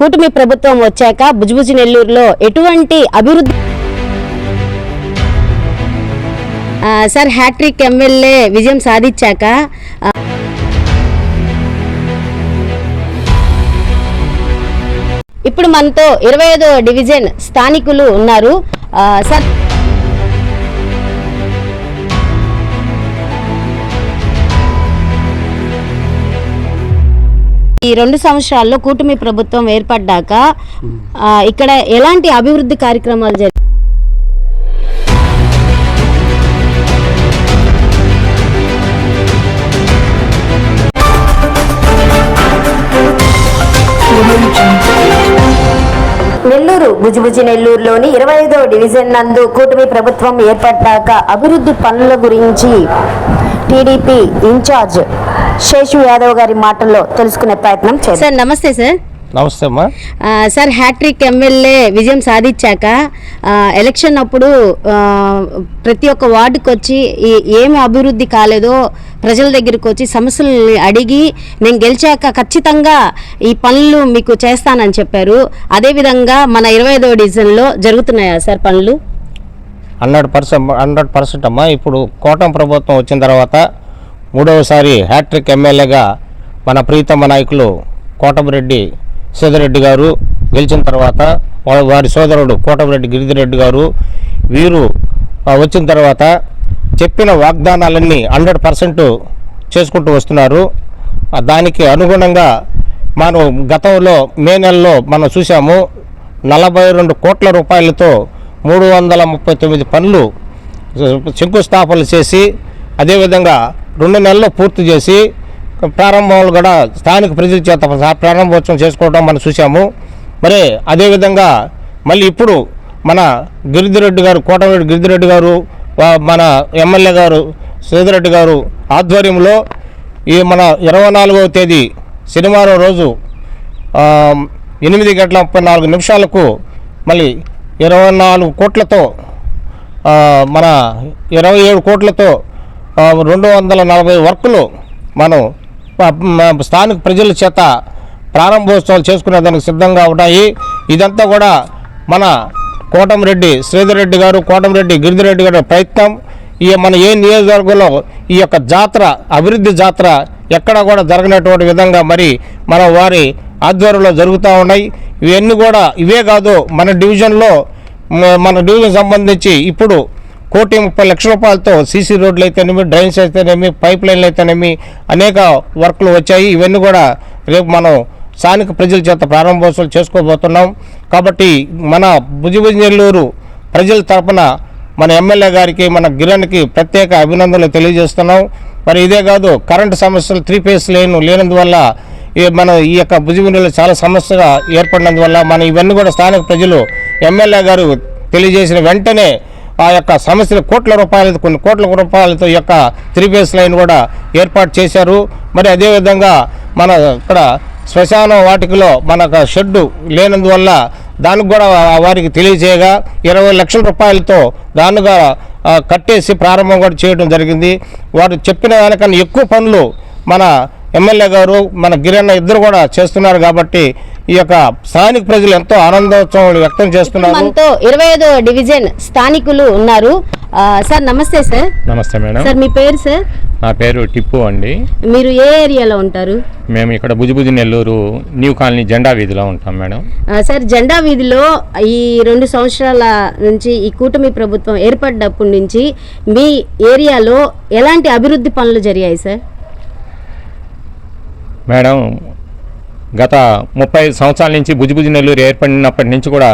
కూటమి ప్రభుత్వం వచ్చాక బుజ్బుజి నెల్లూరులో ఎటువంటి అభివృద్ధి సార్ హ్యాట్రిక్ ఎమ్మెల్యే విజయం సాధించాక ఇప్పుడు మనతో ఇరవై ఐదో డివిజన్ స్థానికులు ఉన్నారు. సార్ ఈ రెండు సంవత్సరాల్లో కూటమి ప్రభుత్వం ఏర్పడ్డాక ఇక్కడ ఎలాంటి అభివృద్ధి కార్యక్రమాలు జరిగాయి నెల్లూరు బుజిబుజి నెల్లూరులోని ఇరవై ఐదో డివిజన్ నందు కూటమి ప్రభుత్వం ఏర్పడ్డాక అభివృద్ధి పనుల గురించి టీడీపీ ఇన్ఛార్జ్ శేషు యాదవ్ గారి మాటల్లో తెలుసుకునే ప్రయత్నం చేశారు సార్ నమస్తే సార్. నమస్తే అమ్మా. సార్ హ్యాట్రిక్ ఎమ్మెల్యే విజయం సాధించాక ఎలక్షన్ అప్పుడు ప్రతి ఒక్క వార్డుకి వచ్చి ఏమి అభివృద్ధి కాలేదో ప్రజల దగ్గరికి వచ్చి సమస్యల్ని అడిగి నేను గెలిచాక ఖచ్చితంగా ఈ పనులు మీకు చేస్తానని చెప్పారు. అదేవిధంగా మన ఇరవై ఐదో డివిజన్లో జరుగుతున్నాయా సార్ పనులు? హండ్రెడ్ పర్సెంట్ హండ్రెడ్ పర్సెంట్ అమ్మా. ఇప్పుడు కోటం ప్రభుత్వం వచ్చిన తర్వాత మూడవసారి హ్యాట్రిక్ ఎమ్మెల్యేగా మన ప్రీతమ నాయకులు కోటమిరెడ్డి సీతారెడ్డి గారు గెలిచిన తర్వాత వారి సోదరుడు కోటమిరెడ్డి గిరిధిరెడ్డి గారు వీరు వచ్చిన తర్వాత చెప్పిన వాగ్దానాలన్నీ హండ్రెడ్ పర్సెంట్ చేసుకుంటూ వస్తున్నారు. దానికి అనుగుణంగా మనం గతంలో మే నెలలో మనం చూసాము నలభై రెండు కోట్ల రూపాయలతో మూడు వందల ముప్పై తొమ్మిది పనులు శంకుస్థాపనలు చేసి అదేవిధంగా రెండు నెలల్లో పూర్తి చేసి ప్రారంభంలో కూడా స్థానిక ప్రజల చేత ప్రారంభోత్సవం చేసుకోవడం మనం చూసాము మరి అదేవిధంగా మళ్ళీ ఇప్పుడు మన గిరిధిరెడ్డి గారు కోటమిరెడ్డి గిరిధిరెడ్డి గారు మన ఎమ్మెల్యే గారు శ్రీధరెడ్డి గారు ఆధ్వర్యంలో ఈ మన ఇరవై నాలుగవ తేదీ శనివారం రోజు ఎనిమిది గంటల ముప్పై నాలుగు నిమిషాలకు మళ్ళీ ఇరవై నాలుగు కోట్లతో మన ఇరవై ఏడు కోట్లతో రెండు వందల నలభై వర్కులు మనం స్థానిక ప్రజల చేత ప్రారంభోత్సవాలు చేసుకునేదానికి సిద్ధంగా ఉన్నాయి. ఇదంతా కూడా మన కోటంరెడ్డి శ్రీధర్ రెడ్డి గారు కోటమిరెడ్డి గిరిధిరెడ్డి గారి ప్రయత్నం. ఈ మన ఏ నియోజకవర్గంలో ఈ యొక్క జాతర అభివృద్ధి జాతర ఎక్కడ కూడా జరగనటువంటి విధంగా మరి మన వారి ఆధ్వర్యంలో జరుగుతూ ఉన్నాయి. ఇవన్నీ కూడా ఇవే కాదు మన డివిజన్లో మన డివిజన్ సంబంధించి ఇప్పుడు కోటి ముప్పై లక్షల రూపాయలతో సీసీ రోడ్లు అయితేనేమి డ్రైన్స్ అయితేనేమి పైప్ లైన్లు అయితేనేమి అనేక వర్క్లు వచ్చాయి. ఇవన్నీ కూడా రేపు మనం స్థానిక ప్రజల చేత ప్రారంభోత్సవాలు చేసుకోబోతున్నాం. కాబట్టి మన భుజభుజ నెల్లూరు ప్రజల తరపున మన ఎమ్మెల్యే గారికి మన గిరణ్కి ప్రత్యేక అభినందనలు తెలియజేస్తున్నాం. మరి ఇదే కాదు కరెంటు సమస్యలు త్రీ ఫేస్ లేను లేనందువల్ల ఈ మన ఈ యొక్క భుజభుజలో చాలా సమస్యగా ఏర్పడినందువల్ల మన ఇవన్నీ కూడా స్థానిక ప్రజలు ఎమ్మెల్యే గారు తెలియజేసిన వెంటనే ఆ యొక్క సమస్యలు కోట్ల రూపాయలతో కొన్ని కోట్ల రూపాయలతో యొక్క త్రీ ఫేస్ లైన్ కూడా ఏర్పాటు చేశారు. మరి అదేవిధంగా మన ఇక్కడ శ్మశాన వాటికలో మనకు షెడ్డు లేనందువల్ల దానికి కూడా వారికి తెలియజేయగా ఇరవై లక్షల రూపాయలతో దానిగా కట్టేసి ప్రారంభం కూడా చేయడం జరిగింది. వారు చెప్పిన దానికన్నా ఎక్కువ పనులు మన ఎమ్మెల్యే గారు మన గిరన్న ఇద్దరు కూడా చేస్తున్నారు కాబట్టి ఈ యొక్క స్థానిక ప్రజలు ఎంతో ఆనందోత్సవం వ్యక్తం చేస్తున్నారు. మనతో ఇరవై ఐదో డివిజన్ స్థానికులు ఉన్నారు. సార్ నమస్తే సార్. నమస్తే మేడం. సార్ మీ పేరు సార్? నా పేరు టిప్పు అండి. మీరు ఏ ఏరియాలో ఉంటారు? మేము ఇక్కడ బుజిబుజి నెల్లూరు న్యూ కాలనీ జెండా వీధిలో ఉంటాం మేడం. సార్ జెండా వీధిలో ఈ రెండు సంవత్సరాల నుంచి ఈ కూటమి ప్రభుత్వం ఏర్పడ్డప్పటి నుంచి మీ ఏరియాలో ఎలాంటి అభివృద్ధి పనులు జరిగాయి సార్? మేడం గత ముప్పై సంవత్సరాల నుంచి బుజిబుజి నెల్లూరు ఏర్పడినప్పటి నుంచి కూడా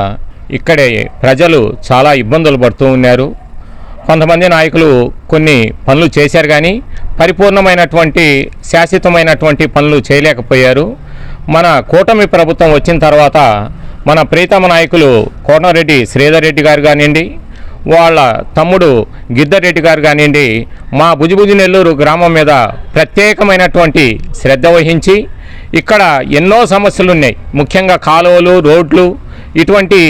ఇక్కడే ప్రజలు చాలా ఇబ్బందులు పడుతూ ఉన్నారు. కొంతమంది నాయకులు కొన్ని పనులు చేశారు కానీ పరిపూర్ణమైనటువంటి శాశ్వతమైనటువంటి పనులు చేయలేకపోయారు. మన కూటమి ప్రభుత్వం వచ్చిన తర్వాత మన ప్రీతమ నాయకులు కోటరెడ్డి శ్రీధర్ రెడ్డి గారు కానివ్వండి వాళ్ళ తమ్ముడు గిద్దరెడ్డి గారు కానివ్వండి మా బుజిబుజి నెల్లూరు గ్రామం మీద ప్రత్యేకమైనటువంటి శ్రద్ధ వహించి ఇక్కడ ఎన్నో సమస్యలు ఉన్నాయి ముఖ్యంగా కాలువలు రోడ్లు ఇటువంటి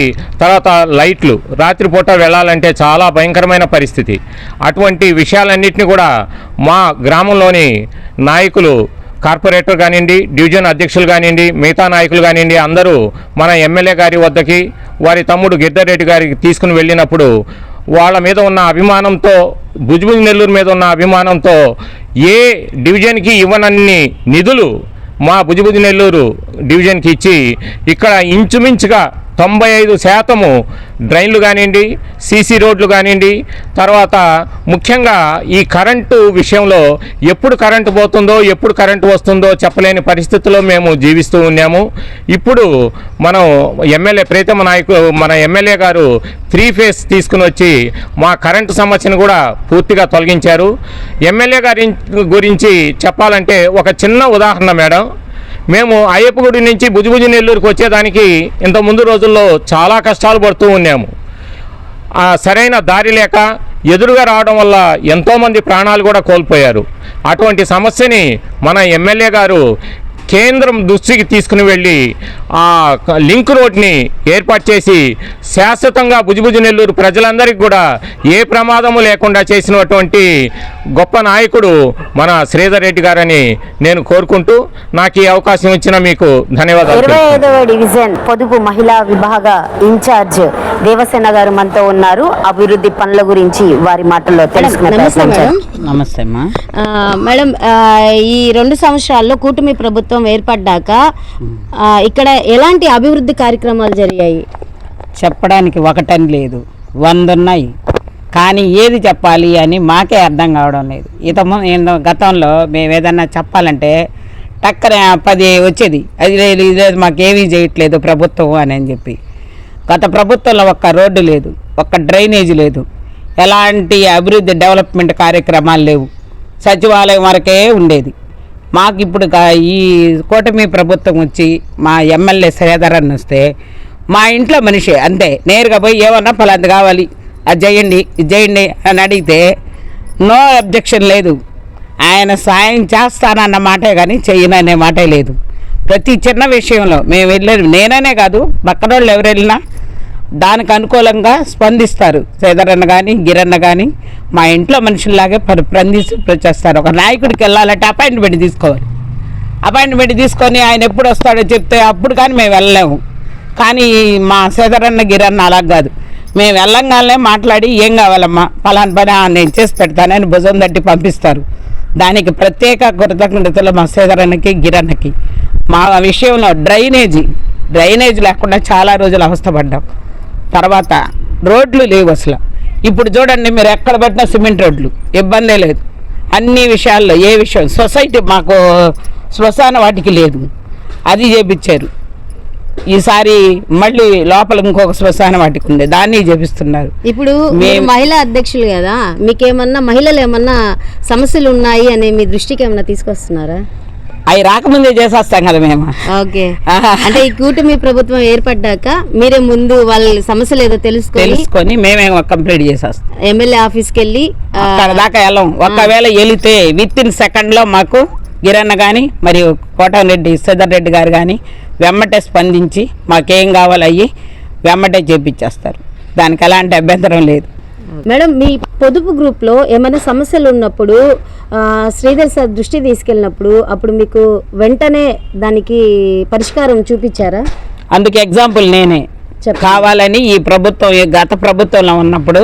తర్వాత లైట్లు. రాత్రిపూట వెళ్ళాలంటే చాలా భయంకరమైన పరిస్థితి. అటువంటి విషయాలన్నింటినీ కూడా మా గ్రామంలోని నాయకులు కార్పొరేటర్ కానివ్వండి డివిజన్ అధ్యక్షులు కానివ్వండి మిగతా నాయకులు కానివ్వండి అందరూ మన ఎమ్మెల్యే గారి వద్దకి వారి తమ్ముడు గిద్దరెడ్డి గారికి తీసుకుని వెళ్ళినప్పుడు వాళ్ళ మీద ఉన్న అభిమానంతో భుజ్భుజ్ నెల్లూరు మీద ఉన్న అభిమానంతో ఏ డివిజన్కి ఇవ్వనన్ని నిధులు మా భుజభుజ నెల్లూరు డివిజన్కి ఇచ్చి ఇక్కడ ఇంచుమించుగా తొంభై ఐదు శాతము డ్రైన్లు కానివ్వండి సీసీ రోడ్లు కానివ్వండి తర్వాత ముఖ్యంగా ఈ కరెంటు విషయంలో ఎప్పుడు కరెంటు పోతుందో ఎప్పుడు కరెంటు వస్తుందో చెప్పలేని పరిస్థితుల్లో మేము జీవిస్తూ ఉన్నాము. ఇప్పుడు మనం ఎమ్మెల్యే ప్రీతమ నాయకుడు మన ఎమ్మెల్యే గారు త్రీ ఫేస్ తీసుకుని వచ్చి మా కరెంటు సమస్యను కూడా పూర్తిగా తొలగించారు. ఎమ్మెల్యే గారి గురించి చెప్పాలంటే ఒక చిన్న ఉదాహరణ మేడం. మేము అయ్యప్పగుడి నుంచి భుజభుజి నెల్లూరుకు వచ్చేదానికి ఇంత ముందు రోజుల్లో చాలా కష్టాలు పడుతూ ఉన్నాము. సరైన దారి లేక ఎదురుగా రావడం వల్ల ఎంతోమంది ప్రాణాలు కూడా కోల్పోయారు. అటువంటి సమస్యని మన ఎమ్మెల్యే గారు కేంద్రం దృష్టికి తీసుకుని వెళ్ళి ఆ లింక్ రోడ్ని ఏర్పాటు చేసి శాశ్వతంగా భుజభుజి నెల్లూరు ప్రజలందరికీ కూడా ఏ ప్రమాదము లేకుండా చేసినటువంటి గొప్ప నాయకుడు మన శ్రీధర్ రెడ్డి గారని నేను కోరుకుంటూ నాకు ఈ అవకాశం ఇచ్చిన మీకు ధన్యవాదాలు ఇరవై ఐదవ డివిజన్ పొదుపు మహిళా విభాగ ఇన్ఛార్జ్ దేవసేన గారు మనతో ఉన్నారు. అభివృద్ధి పనుల గురించి వారి మాటల్లో. నమస్తే మేడం. ఈ రెండు సంవత్సరాల్లో కూటమి ప్రభుత్వం ఏర్పడ్డాక ఆ, ఇక్కడ ఎలాంటి అభివృద్ధి కార్యక్రమాలు జరిగాయి? చెప్పడానికి ఒకటని లేదు. వంద ఉన్నాయి కానీ ఏది చెప్పాలి అని మాకే అర్థం కావడం లేదు. ఇతము నేను గతంలో మేము ఏదన్నా చెప్పాలంటే టక్కన పది వచ్చేది. అది లేదు ఇది లేదు మాకేమీ చేయట్లేదు ప్రభుత్వం అని అని చెప్పి. గత ప్రభుత్వంలో ఒక్క రోడ్డు లేదు ఒక్క డ్రైనేజ్ లేదు. ఎలాంటి అభివృద్ధి డెవలప్మెంట్ కార్యక్రమాలు లేవు. సచివాలయం వరకే ఉండేది. మాకు ఇప్పుడు ఈ కూటమి ప్రభుత్వం వచ్చి మా ఎమ్మెల్యే శ్రీధరన్ వస్తే మా ఇంట్లో మనిషి అంతే. నేరుగా పోయి ఏమన్నా ఫలాంది కావాలి. అది చేయండి ఇది చేయండి అని అడిగితే నో అబ్జెక్షన్ లేదు. ఆయన సాయం చేస్తానన్న మాటే కానీ చేయననే మాటే లేదు. ప్రతి చిన్న విషయంలో మేము వెళ్ళేది నేననే కాదు పక్కన వాళ్ళు ఎవరు వెళ్ళినా దానికి అనుకూలంగా స్పందిస్తారు. సేదరన్న కానీ గిరన్న కానీ మా ఇంట్లో మనుషుల్లాగే పరి స్పందిస్తూ చేస్తారు ఒక నాయకుడికి వెళ్ళాలంటే అపాయింట్మెంట్ తీసుకోవాలి. అపాయింట్మెంట్ తీసుకొని ఆయన ఎప్పుడు వస్తాడో చెప్తే అప్పుడు కానీ మేము వెళ్ళలేము. కానీ మా సేదరన్న గిరన్న అలా కాదు. మేము వెళ్ళంగానే మాట్లాడి ఏం కావాలమ్మా? ఫలాన్ పని ఆ, నేను చేసి పెడతానని భుజం తట్టి పంపిస్తారు. దానికి ప్రత్యేక కృతజ్ఞతలు మా సేదరన్నకి గిరన్నకి మా విషయంలో డ్రైనేజీ డ్రైనేజ్ లేకుండా చాలా రోజులు అవస్థపడ్డాం. తర్వాత రోడ్లు లేవు అసలు. ఇప్పుడు చూడండి మీరు ఎక్కడ పెట్టినా సిమెంట్ రోడ్లు ఇబ్బందే లేదు. అన్ని విషయాల్లో ఏ విషయం సొసైటీ మాకు శ్మశాన వాటికి లేదు. అది చేపించారు. ఈసారి మళ్ళీ లోపల ఇంకొక శ్మశాన వాటికి ఉంది. దాన్ని చేపిస్తున్నారు. ఇప్పుడు మహిళా అధ్యక్షులు కదా మీకేమన్నా మహిళలు ఏమన్నా సమస్యలు ఉన్నాయి అని మీ దృష్టికి ఏమన్నా తీసుకొస్తున్నారా? అవి రాకముందే చేసేస్తాం కదా మేము. ఓకే. అంటే ఈ కూటమి ప్రభుత్వం ఏర్పడ్డాక మీరే ముందు వాళ్ళ సమస్యలు ఏదో తెలుసుకొని తెలుసుకొని మేమే కంప్లీట్ చేసేస్తాం. ఎమ్మెల్యే ఆఫీస్కి వెళ్ళి అక్కడ దాకా వెళ్ళం. ఒకవేళ వెళితే విత్ ఇన్ సెకండ్లో మాకు గిరన్న కానీ మరియు కోటరెడ్డి శ్రీధర్ రెడ్డి గారు కానీ వెమ్మటే స్పందించి మాకేం కావాలి అయ్యి వెమ్మటే చేపించేస్తారు. దానికి ఎలాంటి అభ్యంతరం లేదు. మేడం మీ పొదుపు గ్రూప్లో ఏమైనా సమస్యలు ఉన్నప్పుడు శ్రీధర్ సార్ దృష్టి తీసుకెళ్ళినప్పుడు అప్పుడు మీకు వెంటనే దానికి పరిష్కారం చూపించారా? అందుకు ఎగ్జాంపుల్ నేనే. కావాలని ఈ ప్రభుత్వం గత ప్రభుత్వంలో ఉన్నప్పుడు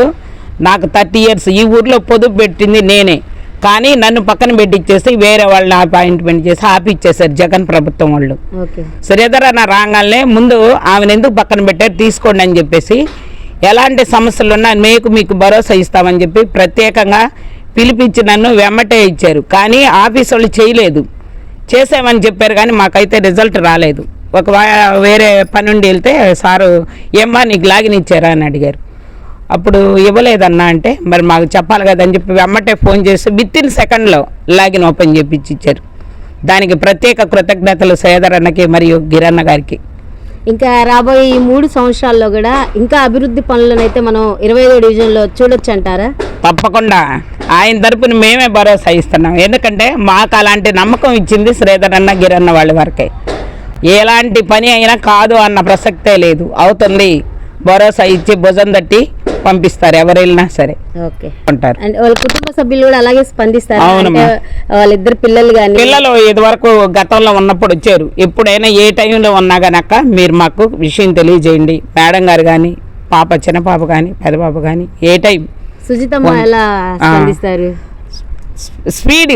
నాకు థర్టీ ఇయర్స్ ఈ ఊర్లో పొదుపు పెట్టింది నేనే. కానీ నన్ను పక్కన పెట్టిచ్చేసి వేరే వాళ్ళని అపాయింట్మెంట్ చేసి ఆపిచ్చేసారు జగన్ ప్రభుత్వం వాళ్ళు. ఓకే. శ్రీధర్ అన్న రాగానే ముందు ఆమెను ఎందుకు పక్కన పెట్టారు తీసుకోండి అని చెప్పేసి ఎలాంటి సమస్యలు ఉన్నా మీకు మీకు భరోసా ఇస్తామని చెప్పి ప్రత్యేకంగా పిలిపించి నన్ను వెమ్మటే ఇచ్చారు. కానీ ఆఫీస్ వాళ్ళు చేయలేదు. చేసామని చెప్పారు కానీ మాకైతే రిజల్ట్ రాలేదు. ఒక వేరే పని ఉండి వెళ్తే సారు ఏమ్మా నీకు లాగిన్ ఇచ్చారా అని అడిగారు. అప్పుడు ఇవ్వలేదన్నా అంటే మరి మాకు చెప్పాలి కదని చెప్పి వెమ్మటే ఫోన్ చేసి విత్ ఇన్ సెకండ్లో లాగిన్ ఓపెన్ చేపించి ఇచ్చారు. దానికి ప్రత్యేక కృతజ్ఞతలు సేదరన్నకి మరియు గిరన్న గారికి. ఇంకా రాబోయే ఈ మూడు సంవత్సరాల్లో కూడా ఇంకా అభివృద్ధి పనులను అయితే మనం ఇరవై ఐదో డివిజన్లో చూడొచ్చు అంటారా? తప్పకుండా. ఆయన తరపున మేమే భరోసా ఇస్తున్నాం. ఎందుకంటే మాకు అలాంటి నమ్మకం ఇచ్చింది శ్రీధర్ అన్న గిరన్న వాళ్ళ వరకే. ఎలాంటి పని అయినా కాదు అన్న ప్రసక్తే లేదు. అవుతుంది. భరోసా ఇచ్చి భుజం తట్టి పంపిస్తారు ఎవరు వెళ్ళినా సరే. ఓకే. ఉంటారు. అండ్ వాళ్ళ కుటుంబ సభ్యులు కూడా అలాగే స్పందిస్తారు? అవునమ్మా. వాళ్ళిద్దరు పిల్లలు కానీ పిల్లలు ఇదివరకు గతంలో ఉన్నప్పుడు వచ్చారు. ఎప్పుడైనా ఏ టైంలో ఉన్నా గనక మీరు మాకు విషయం తెలియజేయండి. మేడం గారు కానీ పాప చిన్న పాప కానీ పెద్ద పాప కానీ ఏ టైం సుజితమ్మ ఎలా స్పందిస్తారు? స్పీడ్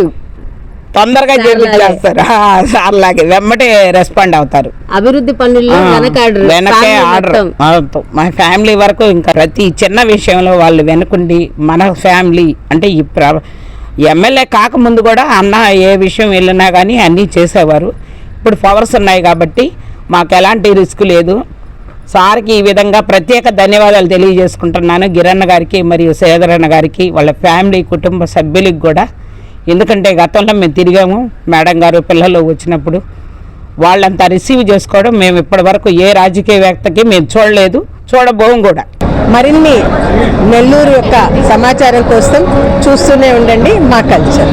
తొందరగా. చేస్తారు. సార్లాగే వెమ్మటే రెస్పాండ్ అవుతారు. అభివృద్ధి పనుల్లో ఆ, వెనక ఆర్డర్. మా ఫ్యామిలీ వరకు ఇంకా ప్రతి చిన్న విషయంలో వాళ్ళు వెనుకుండి మన ఫ్యామిలీ అంటే ఈ ఎమ్మెల్యే కాకముందు కూడా అన్న ఏ విషయం వెళ్ళినా కానీ అన్నీ చేసేవారు. ఇప్పుడు పవర్స్ ఉన్నాయి కాబట్టి మాకు ఎలాంటి రిస్క్ లేదు. సార్కి ఈ విధంగా ప్రత్యేక ధన్యవాదాలు తెలియజేసుకుంటున్నాను. గిరన్న గారికి మరియు సేదరన్న గారికి వాళ్ళ ఫ్యామిలీ కుటుంబ సభ్యులకి కూడా ఎందుకంటే గతంలో మేము తిరిగాము. మేడం గారు పిల్లలు వచ్చినప్పుడు వాళ్ళంతా రిసీవ్ చేసుకోవడం మేము ఇప్పటివరకు ఏ రాజకీయవేత్తకి మేము చూడలేదు. చూడబోం కూడా. మరిన్ని నెల్లూరు యొక్క సమాచారం కోసం చూస్తూనే ఉండండి మా కల్చర్.